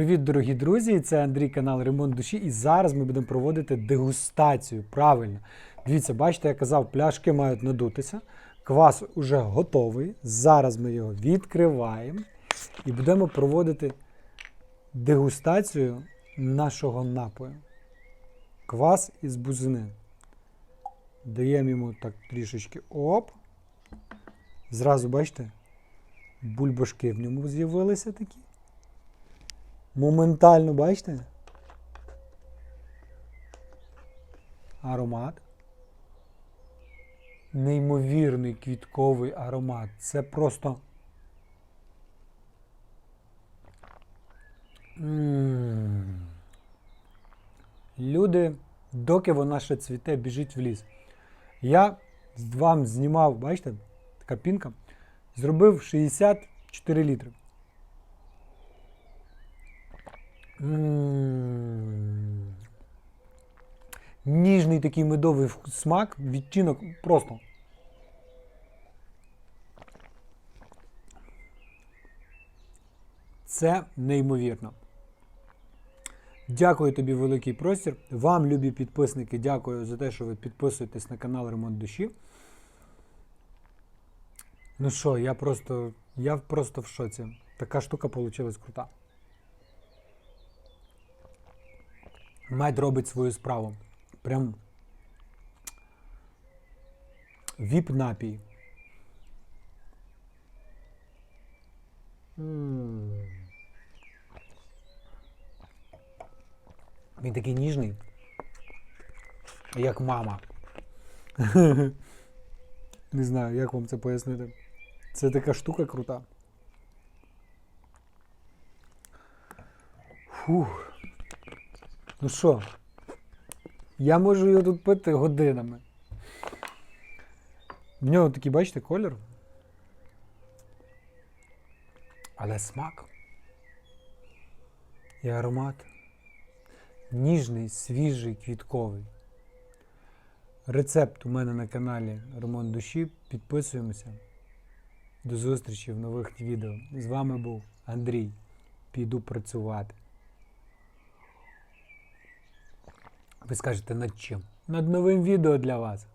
Привіт, дорогі друзі! Це Андрій канал Ремонт душі. І зараз ми будемо проводити дегустацію. Правильно. Дивіться, бачите, я казав, пляшки мають надутися. Квас уже готовий. Зараз ми його відкриваємо і будемо проводити дегустацію нашого напою. Квас із бузини. Даємо йому так трішечки оп. Зразу бачите, бульбашки в ньому з'явилися такі. Моментально, бачите? Аромат. Неймовірний квітковий аромат. Це просто. М. Люди, доки вона ще цвіте, біжить в ліс. Я вам знімав, бачите, така пінка, зробив 64 літри. М. Ніжний такий медовий смак, відтінок просто. Це неймовірно. Дякую тобі, великий простір. Вам, любі підписники, дякую за те, що ви підписуєтесь на канал Ремонт Душі. Ну що, я просто, я просто в шоці. Така штука вийшла крута. Мед робить свою справу. Прям віп напій. Він такий ніжний, як мама. Не знаю, як вам це пояснити. Це така штука крута. Фух. Ну що, я можу його тут пити годинами. В нього такий, бачите, колір. Але смак. І аромат. Ніжний, свіжий, квітковий. Рецепт у мене на каналі Ремонт душі. Підписуємося. До зустрічі в нових відео. З вами був Андрій. Піду працювати. Ви скажете над чим? Над новим відео для вас.